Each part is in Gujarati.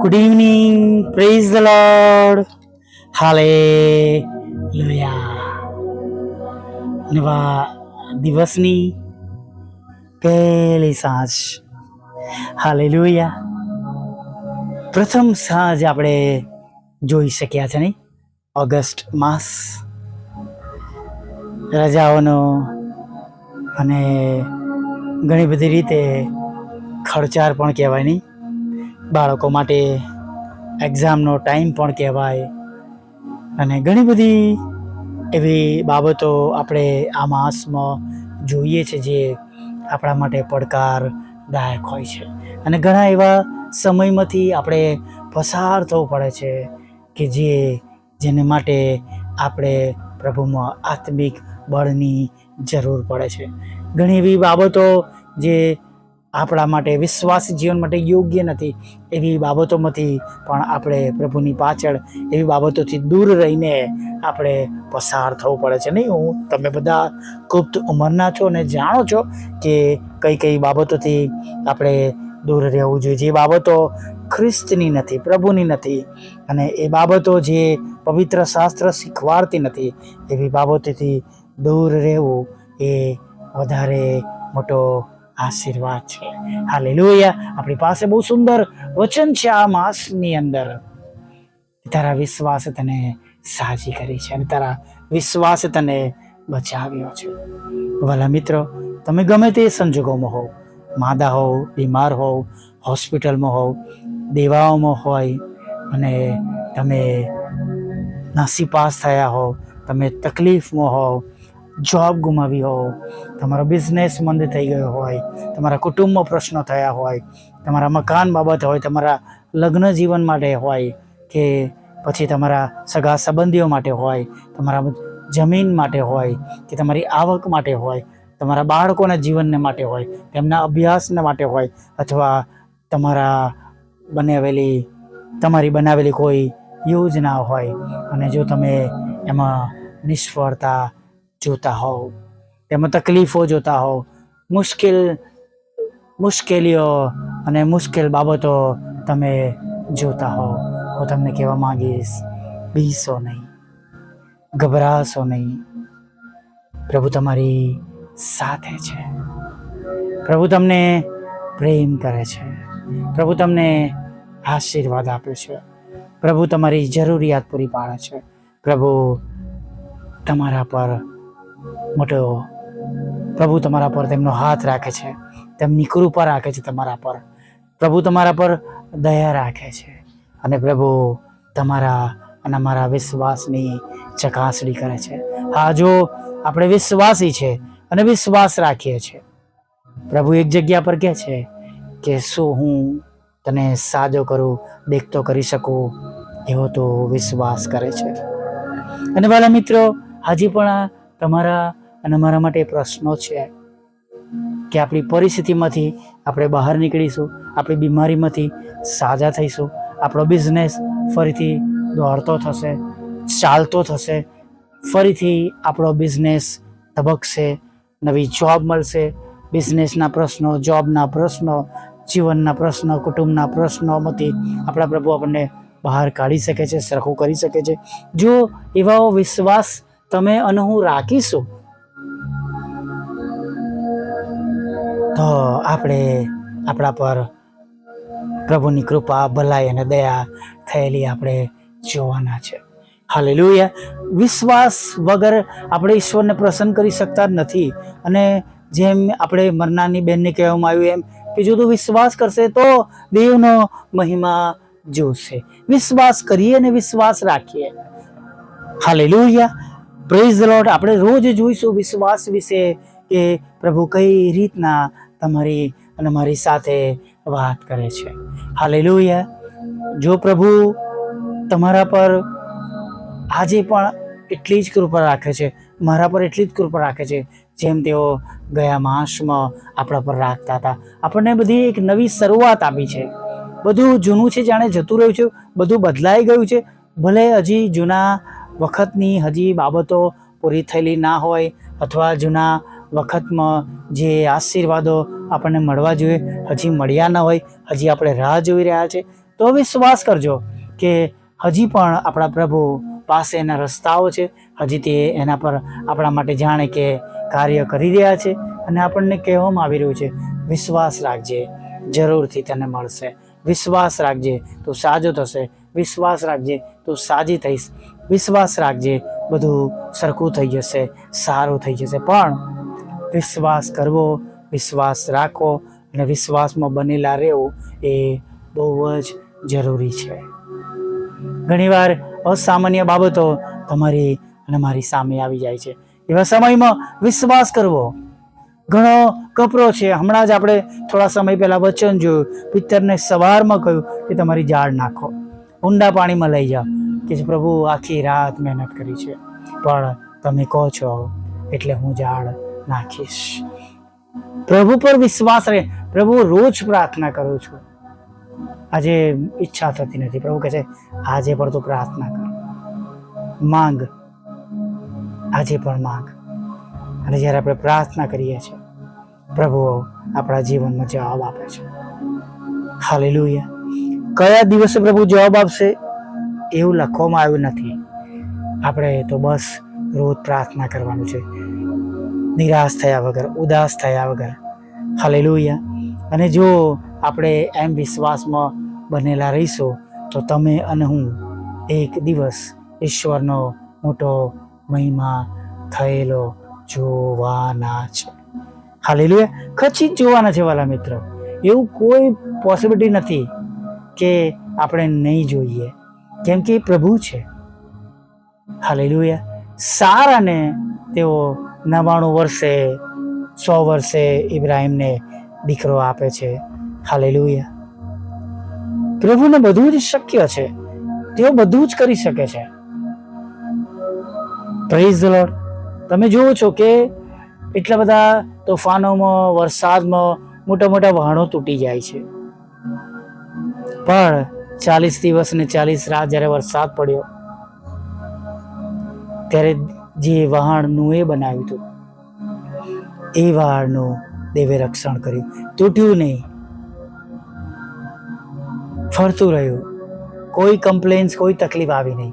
Good evening praise the lord હાલે નવા દિવસની પહેલી સાંજ. હાલે પ્રથમ સાંજ આપણે જોઈ શક્યા છે નહીં? ઓગસ્ટ માસ. રજાઓનો અને ઘણી બધી રીતે ખર્ચાર પણ કહેવાય નહીં? બાળકો માટે એક્ઝામનો ટાઈમ પણ કહેવાય. અને ઘણી બધી એવી બાબતો આપણે આ માસમાં જોઈએ છે જે આપણા માટે પડકારદાયક હોય છે. અને ઘણા એવા સમયમાંથી આપણે પસાર થવું પડે છે કે જે જેને માટે આપણે પ્રભુમાં આત્મિક બળની જરૂર પડે છે. ઘણી એવી બાબતો જે આપણા માટે વિશ્વાસ જીવન માટે યોગ્ય નથી એવી બાબતોમાંથી પણ આપણે પ્રભુની પાછળ એવી બાબતોથી દૂર રહીને આપણે પસાર થવું પડે છે. નહીં, હું તમે બધા ગુપ્ત ઉંમરના છો અને જાણો છો કે કઈ કઈ બાબતોથી આપણે દૂર રહેવું જોઈએ. જે બાબતો ખ્રિસ્તની નથી, પ્રભુની નથી અને એ બાબતો જે પવિત્ર શાસ્ત્ર શીખવાડતી નથી, એવી બાબતોથી દૂર રહેવું એ વધારે મોટો આશીર્વાદ છે. હાલેલુયા. આપણી પાસે બહુ સુંદર વચન છે આ માસની અંદર. તારા વિશ્વાસ તને સાજી કરી છે અને તારા વિશ્વાસ તને બચાવ્યો છે. ભલા મિત્રો, તમે ગમે તે સંજોગોમાં હોવ, માદા હોવ, બીમાર હોવ, હોસ્પિટલમાં હોવ, દેવાઓમાં હોય, અને તમે નાસીપાસ થયા હોવ, તમે તકલીફમાં હોવ જોબ ગુમાવી હોવ, તમારો બિઝનેસ મંદ થઈ ગયો હોય, તમારા કુટુંબમાં પ્રશ્નો થયા હોય, તમારા મકાન બાબત હોય, તમારા લગ્ન જીવન માટે હોય, કે પછી તમારા સગા સંબંધીઓ માટે હોય, તમારા જમીન માટે હોય, કે તમારી આવક માટે હોય, તમારા બાળકોના જીવનને માટે હોય, તેમના અભ્યાસને માટે હોય, અથવા તમારા બનાવેલી, તમારી બનાવેલી કોઈ યોજના હોય, અને જો તમે એમાં નિષ્ફળતા જોતા હોવ, તેમાં તકલીફો જોતા હોવ, મુશ્કેલ, મુશ્કેલીઓ અને મુશ્કેલ બાબતો તમે જોતા હોવ. હું તમને કહેવા માંગીશ, બીસો નહીં, ગભરાશો નહીં. પ્રભુ તમારી સાથે છે. પ્રભુ તમને પ્રેમ કરે છે. પ્રભુ તમને આશીર્વાદ આપે છે. પ્રભુ તમારી જરૂરિયાત પૂરી પાડે છે. પ્રભુ તમારા પર મોટો પ્રભુ તમારા પર તેમનો હાથ રાખે છે. તેમની કૃપા રાખે છે તમારા પર. પ્રભુ તમારા પર દયા રાખે છે. અને પ્રભુ તમારા અને અમારા વિશ્વાસની ચકાસણી કરે છે. હા, જો આપણે વિશ્વાસી છે અને વિશ્વાસ રાખીએ છીએ પ્રભુ એક જગ્યા પર કહે છે કે શું હું તને સાજો કરું, દેખતો કરી શકું એવો તો વિશ્વાસ કરે છે. અને વાલા મિત્રો, હજી પણ તમારા અને મારા માટે પ્રશ્નો છે કે આપણી પરિસ્થિતિમાંથી આપણે બહાર નીકળીશું, આપણી બીમારીમાંથી સાજા થઈશું, આપણો બિઝનેસ ફરીથી દોડતો થશે, ચાલતો થશે, ફરીથી આપણો બિઝનેસ ધબકશે, નવી જોબ મળશે બિઝનેસના પ્રશ્નો જોબના પ્રશ્નો, જીવનના પ્રશ્નો, કુટુંબના પ્રશ્નોમાંથી આપણા પ્રભુ આપણને બહાર કાઢી શકે છે, સરખું કરી શકે છે. જો એવા વિશ્વાસ તમે અને હું રાખીશું તો આપણે આપણા પર પ્રભુની કૃપા, ભલાઈ અને દયા થયેલી આપણે જોવાના છે. હાલે વિશ્વાસ વગર આપણે ઈશ્વરને પ્રસન્ન કરી શકતા જ નથી. અને જેમ આપણે મરનારની બહેનને કહેવામાં આવ્યું એમ કે જો તું વિશ્વાસ કરશે તો દેવનો મહિમા જોશે. વિશ્વાસ કરીએ અને વિશ્વાસ રાખીએ. હાલેલુયા પ્રેઝ લોર્ડ આપણે રોજ જોઈશું વિશ્વાસ વિશે કે પ્રભુ કઈ રીતના તમારી અને મારી સાથે વાત કરે છે. હાલેલુયા જો પ્રભુ તમારા પર આજે પણ એટલી જ કૃપા રાખે છે, મારા પર એટલી જ કૃપા રાખે છે, જેમ તેઓ ગયા માસમાં આપણા પર રાખતા હતા. આપણને બધી એક નવી શરૂઆત આપી છે. બધું જૂનું છે, જાણે જતું રહ્યું છે, બધું બદલાઈ ગયું છે. ભલે હજી જૂના વખતની હજી બાબતો પૂરી થયેલી ના હોય અથવા જૂના વખતમાં જે આશીર્વાદો આપણને મળવા જોઈએ, હજી મળ્યા ન હોય, હજી આપણે રાહ જોઈ રહ્યા છે, તો વિશ્વાસ કરજો કે હજી પણ આપણા પ્રભુ પાસે એના રસ્તાઓ છે, હજી તે એના પર આપણા માટે જાણે કે કાર્ય કરી રહ્યા છે અને આપણને કહેવામાં આવી રહ્યું છે, વિશ્વાસ રાખજે, જરૂરથી તને મળશે, વિશ્વાસ રાખજે, તું સાજો થશે, વિશ્વાસ રાખજે, તું સાજી થઈશ, વિશ્વાસ રાખજે, બધું સરખું થઈ જશે, સારું થઈ જશે. પણ વિશ્વાસ કરવો, વિશ્વાસ રાખો અને વિશ્વાસમાં બનેલા રહેવું એ બહુ જ જરૂરી છે. ઘણીવાર અસામાન્ય બાબતો તમારી અને મારી સામે આવી જાય છે. એવા સમયમાં વિશ્વાસ કરવો ઘણો કપરો છે. હમણાં જ આપણે થોડા સમય પહેલાં વચન જોયું. પિત્તરને સવારમાં કહ્યું કે તમારી ઝાડ નાખો. ઊંડા પાણીમાં લઈ જાઓ કે પ્રભુ આખી રાત મહેનત કરી છે. પણ તમે કહો છો, એટલે હું ઝાડ નાખીશ. પ્રભુ પર વિશ્વાસ રહે. પ્રભુ, રોજ પ્રાર્થના કરું છું. આજે ઈચ્છા થતી નથી. પ્રભુ કહે છે, આજે પણ તું પ્રાર્થના કર. માંગ. આજે પણ માંગ. અને જ્યારે આપણે પ્રાર્થના કરીએ છીએ, પ્રભુ આપણા જીવનમાં જવાબ આપે છે. હાલેલુયા. કયા દિવસે પ્રભુ જવાબ આપશે? એવું લખવામાં આવ્યું નથી. આપણે તો બસ રોજ પ્રાર્થના કરવાનું છે. નિરાશ થયા વગર, ઉદાસ થયા વગર. હાલેલુયા અને જો આપણે એમ વિશ્વાસમાં બનેલા રહીશું, તો તમે અને હું એક દિવસ ઈશ્વરનો મોટો મહિમા થયેલો જોવાના છે. હાલેલુયા ખચિત જોવાના છે વાલા મિત્રો. એવું કોઈ પોસિબિલિટી નથી કે આપણે નહીં જોઈએ. કેમ કે પ્રભુ છે. હાલેલુયા સારાને તેઓ નવાણું વર્ષે, સો વર્ષે ઇબ્રાહિમને દીકરો આપે છે. હાલેલુયા. પ્રભુને બધું જ શક્ય છે. તેઓ બધું જ કરી શકે છે. પ્રેઝ તમે જુઓ છો કે એટલા બધા તોફાનોમાં, વરસાદમાં મોટા મોટા વહાણો તૂટી જાય છે. પણ ચાલીસ દિવસ ને ચાલીસ રાત જ્યારે વરસાદ પડ્યો, ત્યારે જે વહાણનું એ બનાવ્યું હતું. એ વહાણનું દેવે રક્ષણ કર્યું. તૂટ્યું નહીં. ફરતું રહ્યું. કોઈ કમ્પ્લેન્સ કોઈ તકલીફ આવી નહીં.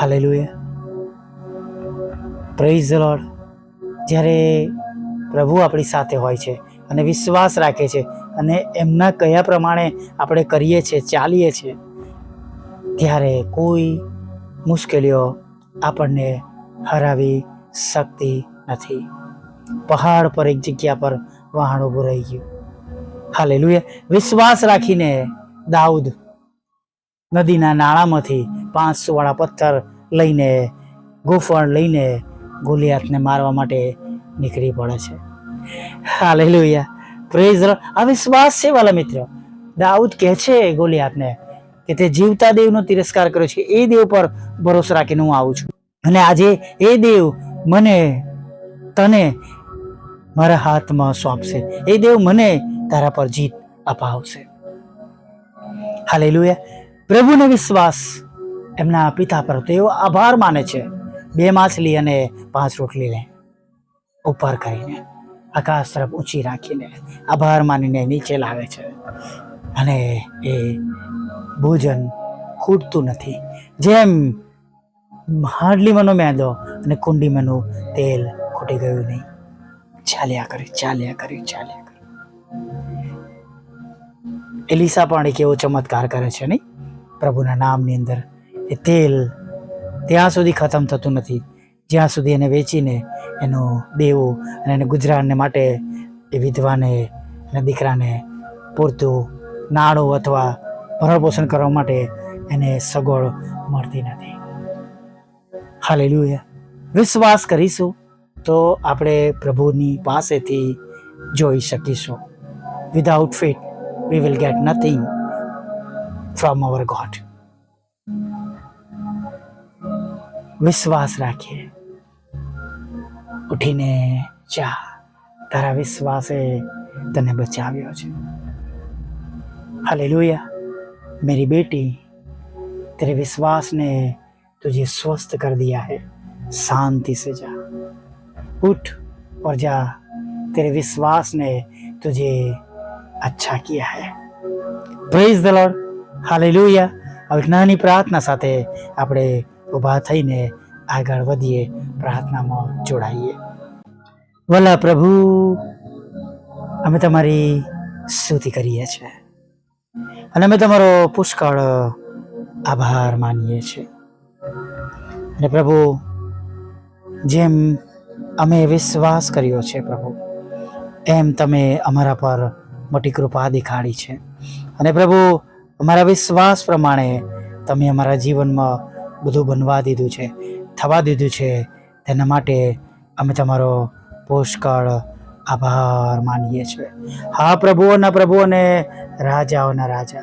હાલેલુયા. પ્રેઝ ધ લોર્ડ જ્યારે પ્રભુ આપણી સાથે હોય છે અને વિશ્વાસ રાખે છે અને એમના કયા પ્રમાણે આપણે કરીએ છીએ, ચાલીએ છીએ, ત્યારે કોઈ મુશ્કેલીઓ આપણને હરાવી શકતી નથી. પહાડ પર એક જગ્યા પર વાહણ ઊભું રહી ગયું. હાલે વિશ્વાસ રાખીને દાઉદ નદીના નાળામાંથી પાંચસો વાળા પથ્થર લઈને, ગોફણ લઈને ગોલિયાતને મારવા માટે નીકળી પડે છે. હાલેલુયા. પ્રેઝ આ વિશ્વાસ છે વાલા મિત્ર. દાઉદ કહે છે ગોલિયાતને કે તે જીવતા દેવનો તિરસ્કાર કર્યો છે. એ દેવ પર ભરોસો રાખીને હું આવું છું. અને આજે એ દેવ મને, તને મારા હાથમાં સોંપશે. એ દેવ મને તારા પર જીત અપાવશે. હાલેલુયા. પ્રભુને વિશ્વાસ એમના પિતા પર તેઓ આભાર માને છે. બે માછલી અને પાંચ રોટલી લે. ઉપર કરીને આકાશ તરફ ઊંચી રાખીને આભાર માનીને નીચે લાવે છે. અને એ ભોજન ખૂટતું નથી. જેમ હાડલીમાંનો મેદો અને કુંડીમાંનું તેલ ખૂટી ગયું નહીં. ચાલ્યા કર્યું ચાલ્યા કર્યું ચાલ્યા કર્યું એલિસા પણ એક એવો ચમત્કાર કરે છે નહીં? પ્રભુના નામની અંદર એ તેલ ત્યાં સુધી ખતમ થતું નથી. જ્યાં સુધી એને વેચીને એનો દેવો અને એને ગુજરાનને માટે એ વિધવાને અને દીકરાને પૂરતું નાણું અથવા ભરણપોષણ કરવા માટે એને સગવડ મળતી નથી. હાલે વિશ્વાસ કરીશું તો આપણે પ્રભુની પાસેથી જોઈ શકીશું. Without faith we will get nothing from our God વિશ્વાસ રાખીએ. ઉઠીને જા. તારા વિશ્વાસે તને બચાવ્યો છે. હાલે मेरी बेटी तेरे विश्वास ने तुझे स्वस्थ कर दिया है शांति से जा उठ और जा तेरे विश्वास ने तुझे अच्छा किया है પ્રેઝ ધ લોર્ડ હાલેલુયા હવે નાની પ્રાર્થના સાથે આપણે ઊભા થઈને આગળ વધીએ પ્રાર્થનામાં જોડાઈએ વલા પ્રભુ અમે તમારી સ્તુતિ કરીએ છીએ અને અમે તમારો પુષ્કળ આભાર માનીએ છીએ. અને પ્રભુ, જેમ અમે વિશ્વાસ કર્યો છે પ્રભુ, એમ તમે અમારા પર મોટી કૃપા દેખાડી છે. અને પ્રભુ, અમારા વિશ્વાસ પ્રમાણે તમે અમારા જીવનમાં બધું બનવા દીધું છે, થવા દીધું છે. તેના માટે અમે તમારો પુષ્કળ આભાર માનીએ છીએ. હા પ્રભુઓના પ્રભુ અને રાજાઓના રાજા.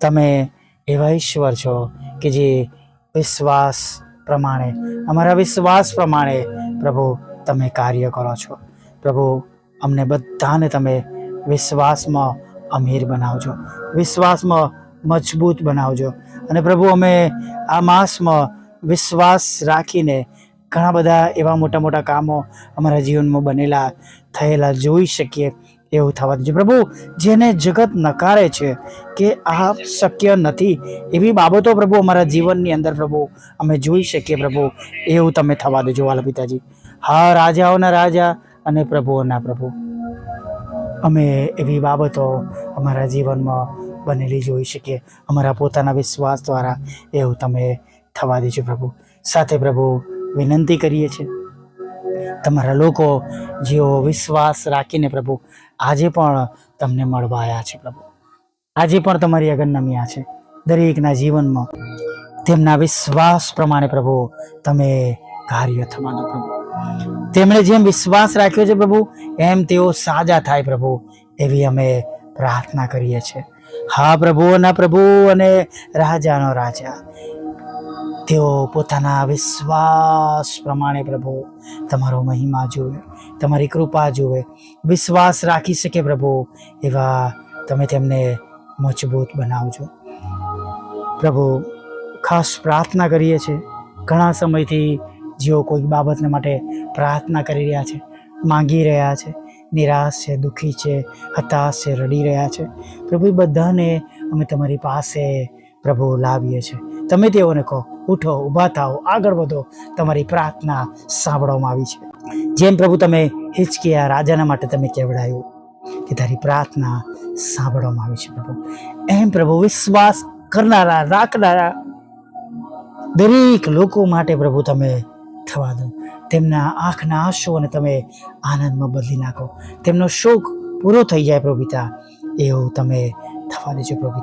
તમે એવા ઈશ્વર છો કે જે વિશ્વાસ પ્રમાણે, અમારા વિશ્વાસ પ્રમાણે પ્રભુ તમે કાર્ય કરો છો. પ્રભુ, અમને બધાને તમે વિશ્વાસમાં અમીર બનાવજો. વિશ્વાસમાં મજબૂત બનાવજો. અને પ્રભુ, અમે આ માસમાં વિશ્વાસ રાખીને ઘણા બધા એવા મોટા મોટા કામો અમારા જીવનમાં બનેલા, થયેલા જોઈ શકીએ એવું થવા દેજો પ્રભુ, જેને જગત નકારે છે કે આ શક્ય નથી, એવી બાબતો પ્રભુ અમારા જીવનની અંદર પ્રભુ અમે જોઈ શકીએ પ્રભુ, એવું તમે થવા દેજો વાલા પિતાજી. હા, રાજાઓના રાજા અને પ્રભુઓના પ્રભુ. અમે એવી બાબતો અમારા જીવનમાં બનેલી જોઈ શકીએ. અમારા પોતાના વિશ્વાસ દ્વારા એવું તમે થવા દેજો પ્રભુ. સાથે પ્રભુ વિનંતી કરીએ છીએ. તમારા લોકો જેઓ વિશ્વાસ રાખીને પ્રભુ, આજે પણ તમને મળવા આવ્યા છે પ્રભુ. આજે પણ તમારી આગળ છે. દરેકના જીવનમાં તેમના વિશ્વાસ પ્રમાણે પ્રભુ, તમે કાર્ય થવાનો પ્રભુ. તેમણે જેમ વિશ્વાસ રાખ્યો છે પ્રભુ, એમ તેઓ સાજા થાય પ્રભુ, એવી અમે પ્રાર્થના કરીએ છીએ. હા પ્રભુઓના પ્રભુ અને રાજાનો રાજા તેઓ પોતાના વિશ્વાસ પ્રમાણે પ્રભુ, તમારો મહિમા જુએ, તમારી કૃપા જુએ. વિશ્વાસ રાખી શકે પ્રભુ, એવા તમે તેમને મજબૂત બનાવજો. પ્રભુ, ખાસ પ્રાર્થના કરીએ છીએ. ઘણા સમયથી જેઓ કોઈક બાબતને માટે પ્રાર્થના કરી રહ્યા છે, માંગી રહ્યા છે, નિરાશ છે, દુઃખી છે, હતાશ છે, રડી રહ્યા છે, પ્રભુ બધાને અમે તમારી પાસે પ્રભુ લાવીએ છીએ. તમે તેઓને કહો, ઉઠો, ઊભા થાઓ, આગળ વધો, તમારી પ્રાર્થના સાંભળવામાં આવી છે. જેમ પ્રભુ તમે હિચકિયા રાજાના માટે તમે કેવડાયું કે તારી પ્રાર્થના સાંભળવામાં આવી છે પ્રભુ. એમ પ્રભુ વિશ્વાસ કરનારા, રાખનારા દરેક લોકો માટે પ્રભુ તમે થવા દો. તેમના આંખના આંસુઓને તમે આનંદમાં બદલી નાખો. તેમનો શોક પૂરો થઈ જાય પ્રભુ એવું તમે થવા દેજો પ્રભુ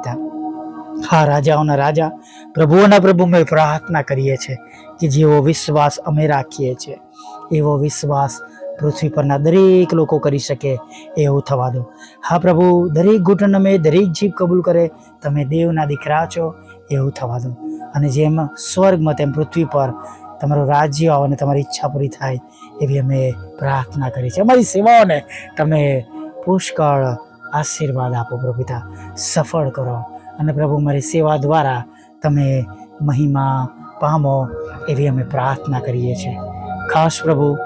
હા, રાજાઓના રાજા, પ્રભુઓના પ્રભુ અમે પ્રાર્થના કરીએ છીએ કે જેવો વિશ્વાસ અમે રાખીએ છીએ, એવો વિશ્વાસ પૃથ્વી પરના દરેક લોકો કરી શકે, એવું થવા દો. હા, પ્રભુ, દરેક ઘૂંટણ અમે, દરેક જીભ કબૂલ કરે, તમે દેવના દીકરા છો, એવું થવા દો. અને જેમ સ્વર્ગમાં તેમ પૃથ્વી પર તમારું રાજ્ય આવો અને તમારી ઈચ્છા પૂરી થાય, એવી અમે પ્રાર્થના કરી છે અમારી સેવાઓને તમે પુષ્કળ આશીર્વાદ આપો પ્રભુતા સફળ કરો. અને પ્રભુ મારી સેવા દ્વારા તમે મહિમા, પામો એવી અમે પ્રાર્થના કરીએ છીએ. ખાસ પ્રભુ,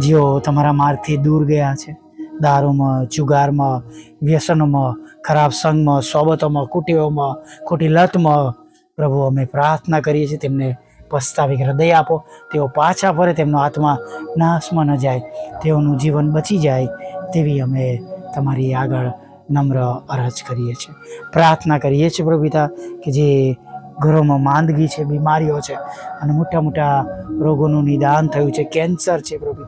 જેઓ તમારા માર્ગથી દૂર ગયા છે, દારૂમાં, જુગારમાં, વ્યસનોમાં, ખરાબ સંગમાં, સોબતોમાં, કુટીઓમાં, ખોટી લતમાં પ્રભુ અમે પ્રાર્થના કરીએ છીએ, તેમને પસ્તાવી હૃદય આપો. તેઓ પાછા ફરે, તેમનો આત્મા નાશમાં ન જાય, તેઓનું જીવન બચી જાય, તેવી અમે તમારી આગળ નમ્ર અરજ કરીએ છીએ. પ્રાર્થના કરીએ છીએ પ્રભુ કે જે ઘરોમાં માંદગી છે, બીમારીઓ છે અને મોટા મોટા રોગોનું નિદાન થયું છે, કેન્સર છે પ્રભુ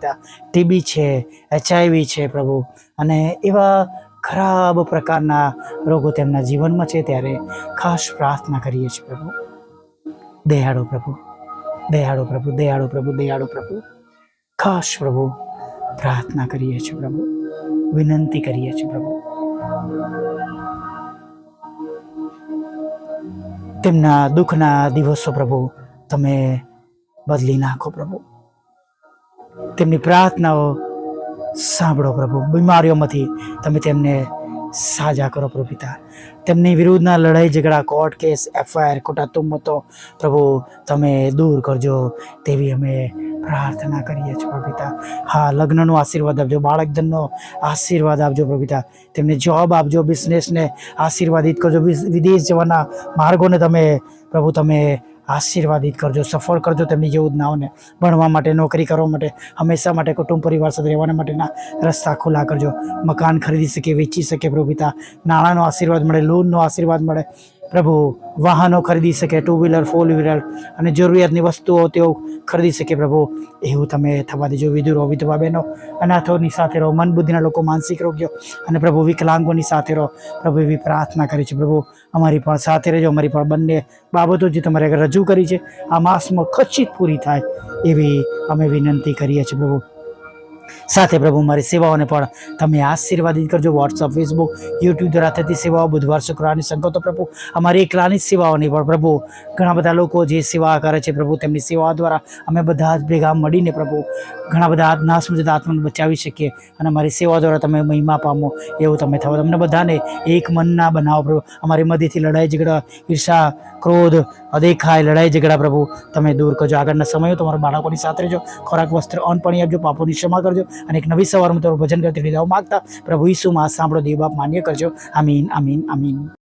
ટીબી છે, એચઆઈવી છે પ્રભુ અને એવા ખરાબ પ્રકારના રોગો તેમના જીવનમાં છે ત્યારે ખાસ પ્રાર્થના કરીએ છીએ પ્રભુ. દયાળો પ્રભુ દયાળો પ્રભુ, દયાળુ પ્રભુ દયાળુ પ્રભુ. ખાસ પ્રભુ પ્રાર્થના કરીએ છીએ પ્રભુ. વિનંતી કરીએ છીએ પ્રભુ. તેમના દુઃખના દિવસો પ્રભુ, તમે બદલી નાખો પ્રભુ. તેમની પ્રાર્થનાઓ સાંભળો પ્રભુ. બીમારીઓમાંથી તમે તેમને સાજા કરો પ્રભુ પિતા. તેમની વિરુદ્ધના લડાઈ, ઝઘડા, કોર્ટ કેસ, એફઆઈઆર, ખોટા તુમતો પ્રભુ તમે દૂર કરજો તેવી અમે પ્રાર્થના કરીએ છીએ પ્રભુ પિતા. હા, લગ્નનો આશીર્વાદ આપજો, બાળકધનનો આશીર્વાદ આપજો પ્રભુ પિતા. તેમને જોબ આપજો બિઝનેસને આશીર્વાદિત કરજો. વિદેશ જવાના માર્ગોને તમે, પ્રભુ તમે આશીર્વાદિત કરજો, સફળ કરજો તેમની યોજનાઓને ભણવા માટે, નોકરી કરવા માટે, હંમેશા માટે કુટુંબ પરિવાર સાથે રહેવાના માટેના રસ્તા ખુલ્લા કરજો. મકાન ખરીદી શકે, વેચી શકે પ્રભુ પિતા. નાણાંનો આશીર્વાદ મળે, લોનનો આશીર્વાદ મળે. પ્રભુ વાહનો ખરીદી શકે ટુ વ્હીલર ફોર વ્હીલર અને જરૂરિયાતની વસ્તુઓ તેઓ ખરીદી શકે પ્રભુ. એવું તમે થવા દેજો વિધુરો વિધવા બહેનો, અનાથોની સાથે રહો મન બુદ્ધિના લોકો માનસિક રોગ્યો અને પ્રભુ વિકલાંગોની સાથે રહો, પ્રભુ એવી પ્રાર્થના કરી છે પ્રભુ, અમારી પણ સાથે રહેજો, અમારી પણ બંને બાબતો જે તમારે આગળ રજૂ કરી છે, આ માસમાં ખચિત પૂરી થાય એવી અમે વિનંતી કરીએ છીએ પ્રભુ. સાથે પ્રભુ મારી સેવાઓને પણ તમે આશીર્વાદિત કરજો. વોટ્સઅપ ફેસબુક યુટ્યુબ દ્વારા થતી સેવાઓ બુધવાર શુક્રવારની સંગતો પ્રભુ અમારી એકલાની જ સેવાઓની પણ પ્રભુ ઘણા બધા લોકો જે સેવા કરે છે પ્રભુ તેમની સેવાઓ દ્વારા અમે બધા ભેગા મળીને પ્રભુ ઘણા બધા નાશ જતા આત્માને બચાવી શકીએ અને અમારી સેવા દ્વારા તમે મહિમા પામો એવું તમે થવો તમને બધાને એક મનના બનાવો પ્રભુ. અમારી મધ્યથી લડાઈ ઝઘડા, ઈર્ષા, ક્રોધ, અદેખાય, લડાઈ ઝઘડા પ્રભુ તમે દૂર કરજો. આગળના સમયો તમારા બાળકોની સાથે રહેજો. ખોરાક, વસ્ત્ર, અન્ન, પાણી આપજો. પાપોની ક્ષમા કરજો. અને એક નવી સવારમાં તમારું ભજન કરતી વિદાઓ માગતા પ્રભુ ઈસુમાં સાંભળો દેવ બાપ માન્ય કરજો. આમીન આમીન આમીન.